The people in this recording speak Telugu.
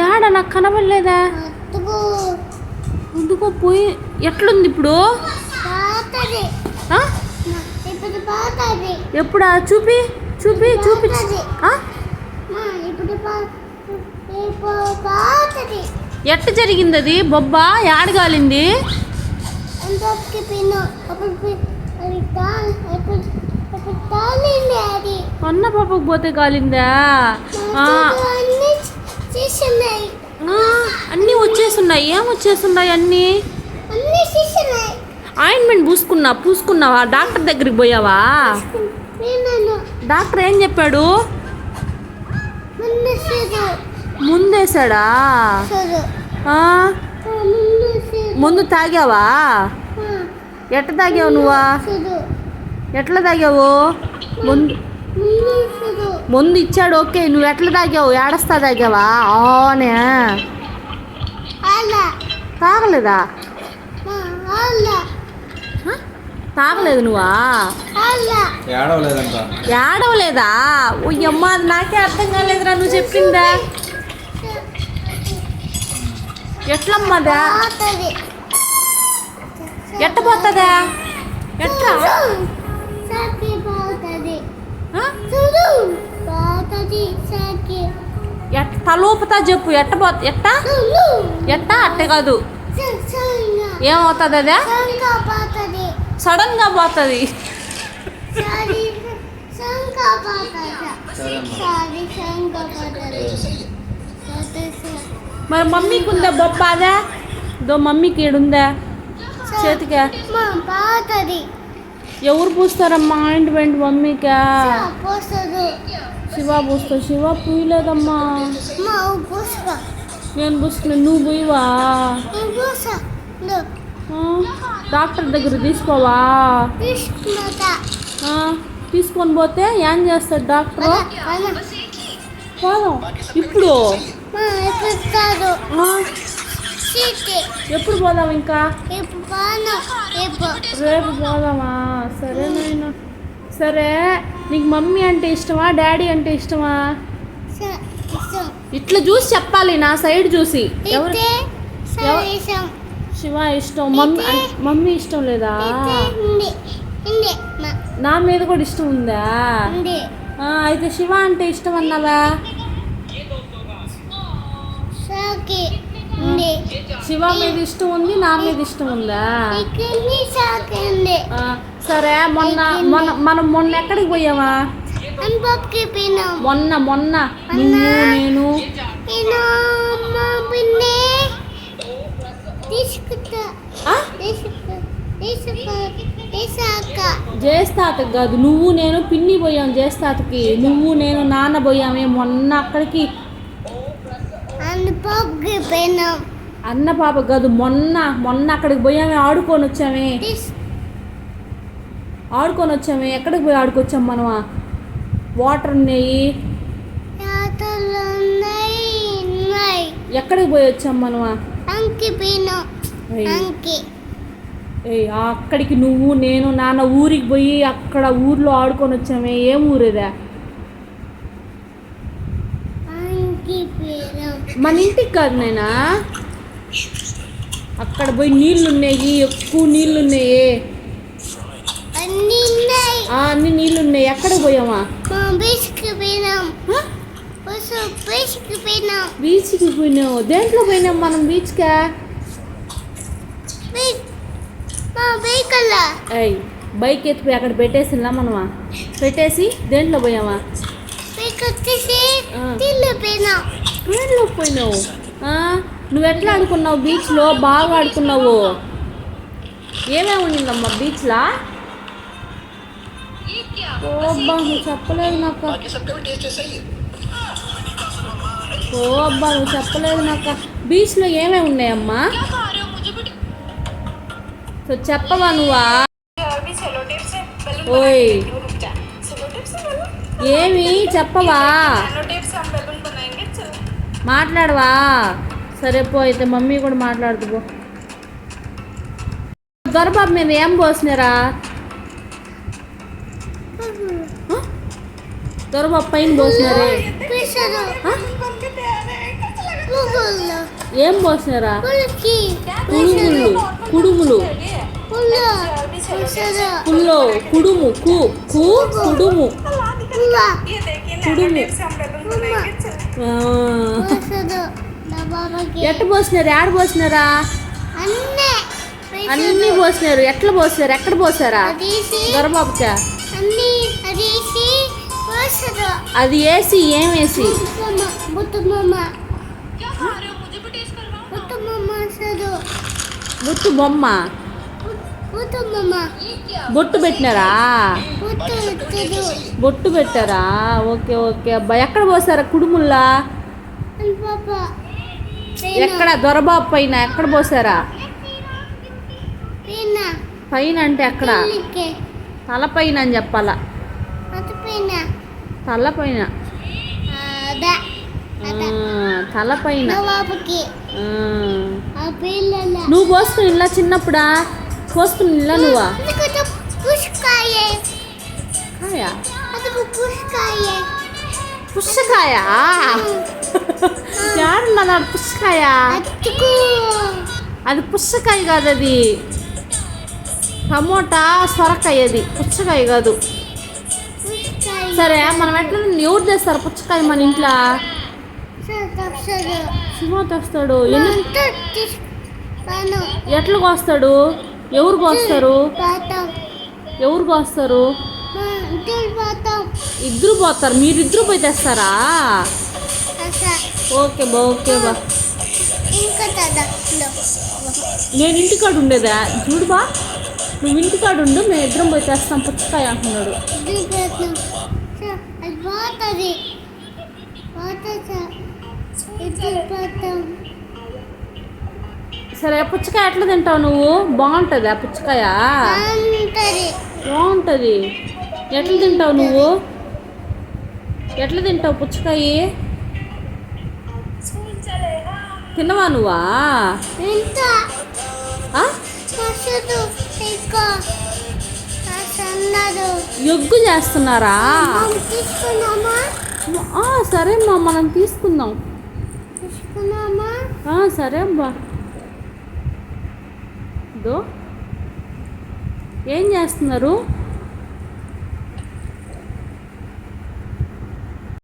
యాడ? నాకు కనబడలేదా? ఎందుకో పోయి ఎట్లుంది ఇప్పుడు? ఎప్పుడా? చూపి చూపి చూపి. ఎట్ట జరిగింది అది బొబ్బ యాడగాలింది అది. అన్న పాపకు పోతే కాలిందా అన్ని వచ్చేస్తున్నాయి ఏం వచ్చేస్తున్నాయి అన్నీ? ఆయింట్మెంట్ పూసుకున్నా పూసుకున్నావా? డాక్టర్ దగ్గరికి పోయావా? డాక్టర్ ఏం చెప్పాడు? ముందు చూడు ముందేసాడా చూడు ఆ, ముందు తాగావా? ఎట్ట తాగావు నువ్వా? ఎట్లా తాగావు? ముందు ముందు చూడు ముందు ఇచ్చాడు ఓకే నువ్వు ఎట్లా తాగావు ఏడస్తా తాగావా ఆనే తాగలేదా? తాగలేదు నువ్వా ఏడవలేదా అమ్మ అది నాకే అర్థం కాలేదురా నువ్వు చెప్పిందా ఎట్లమ్మదా ఎట్ట పోతుందా ఎట్లా సాకి పాతది ఆ? చూడు పాతది సాకి ఎట్ తలూపుతా చెప్పు. ఎట్ట పో ఎట్ట? ఎట్ట? అట్ట కాదు. ఏమవుతుంది అదే? సంగా పాతది. మరి మమ్మీకి ఉందా బొప్ప అదే దో మమ్మీకి ఈడుందా? చేతికా? ఎవరు పూస్తారమ్మా? ఆయింట్మెంట్ మమ్మీకా? శివ పూస్తా శివ పూయలేదమ్మా. నేను పూసుకున్నా నువ్వు పూయవా? డాక్టర్ దగ్గర తీసుకోవా? తీసుకొని పోతే ఏం చేస్తాడు డాక్టర్? పోదాం. ఇప్పుడు? ఎప్పుడు పోదాం ఇంకా? రేపు పోదామా? సరే నాయనా. సరే నీకు మమ్మీ అంటే ఇష్టమా డాడీ అంటే ఇష్టమా? ఇష్టం. ఇట్లా చూసి చెప్పాలి నా సైడ్ చూసి. ఎవరు? శివ ఇష్టం మమ్మీ మమ్మీ ఇష్టం లేదా? నా మీద కూడా ఇష్టం ఉందా? అయితే శివ అంటే ఇష్టం అన్నావా? శివ మీద ఇష్టం ఉంది నా మీద ఇష్టం ఉందా? సరే మొన్న మొన్న మనం మొన్న ఎక్కడికి పోయావా? మొన్న మొన్న. నువ్వు నేను. జయస్తాతకి కాదు నువ్వు నేను పిన్ని పోయాం జయస్తాతకి. నువ్వు నేను నాన్న పోయామే మొన్న అక్కడికి. పినం అన్న పాప కాదు మొన్న మొన్న అక్కడికి పోయామే ఆడుకొని వచ్చామే. ఆడుకొని వచ్చామే ఎక్కడికి పోయి ఆడుకొచ్చాం మనమా? వాటర్ ఉన్నాయి ఎక్కడికి పోయి వచ్చాం ఆ అక్కడికి నువ్వు నేను నాన్న ఊరికి పోయి అక్కడ ఊర్లో ఆడుకొని వచ్చామే. ఏం ఊరేదా అంకి పినం మన ఇంటికి కాదు నేనా అక్కడ పోయి నీళ్ళు ఉన్నాయి ఎక్కువ నీళ్ళు ఉన్నాయి అన్ని ఉన్నాయి ఆ, అన్ని నీళ్ళు ఉన్నాయి ఎక్కడికి పోయామా బీచ్కి పోయినావు. దేంట్లో పోయినాం మనం బీచ్కా? బీచ్ బైక్ ఎత్తిపోయి అక్కడ పెట్టేసినా మనమా? పెట్టేసి దేంట్లో పోయామా ట్రైన్లోకి పోయినావు. నువ్వు ఎట్లా ఆడుకున్నావు? బీచ్లో బాగా ఆడుకున్నావు. ఏమేమి ఉండిందమ్మా బీచ్లా? ఓ అబ్బా నువ్వు చెప్పలేదు నాకు. ఓ అబ్బా నువ్వు చెప్పలేదు నాకు. బీచ్లో ఏమేమి ఉన్నాయమ్మా? సో చెప్పవా నువ్వా? ఓయ్. ఏమి చెప్పవా? మాట్లాడవా? సరే పో అయితే మమ్మీ కూడా మాట్లాడుతు పో. దొరబాబు మీద ఏం పోసినారా? దొరబాబు పైన పోసినారే. ఏం పోసినారా? కుడుములు కుడుములు. పుల్ల. కుడుము కు కు కుడుము. బాబాకి. ఎట్ట పోసినారు? ఏడ పోసినారా? అన్నే. అన్ని పోసినారు. ఎట్లా పోసినారు? ఎక్కడ పోసారా? దొరబాబుకా? అది వేసి ఏం వేసి? బొట్టు బొమ్మ. బొట్టు పెట్టినారా? బొట్టు పెట్టారా? Okay okay. అబ్బా ఎక్కడ పోసారా కుడుముల్లా? ఎక్కడ? దొరబాబు పైన ఎక్కడ పోసారా? పైన అంటే ఎక్కడ? పిల్లికి తల పైన అని చెప్పాలా? అటు పైన తల పైన. అదా ఆ, తల పైన. నా బాబుకి ఆ. ఆ పిల్లల నువ్వు పోసుకుని ఇలా చిన్నప్పుడా? పోసుకుని ఇలా నువ్వా? కాయ అందుకు పుష్కాయ పుచ్చకాయ ఏడున్నది పుచ్చకాయ అది పుచ్చకాయ కాదు అది టమోటా సొరకాయ అది పుచ్చకాయ కాదు సరే మనం ఎట్లా ఎవరు తెస్తారు పుచ్చకాయ మన ఇంట్లో శివ తెస్తాడు ఎట్లా కోస్తాడు ఎవరు కోస్తారు ఎవరు కోస్తారు ఇద్దరు పోతారు. మీరిద్దరు పోయి తెస్తారా? ఓకే బా ఓకే బా. నేను ఇంటికాడ ఉండేదా? చూడు బా. నువ్వు ఇంటికాడ ఉండు మేము ఇద్దరం పోయి తెస్తాం. పుచ్చకాయ అంటున్నాడు. సార్ పుచ్చకాయ ఎట్లా తింటావు నువ్వు? బాగుంటుంది ఆ పుచ్చకాయ బాగుంటుంది. ఎట్లా తింటావు నువ్వు? ఎట్లా తింటావు పుచ్చకాయ? తిన్నవా నువ్వా? ఎగ్గు చేస్తున్నారా? సరే అమ్మా మనం తీసుకుందాం. సరే దో ఏం చేస్తున్నారు?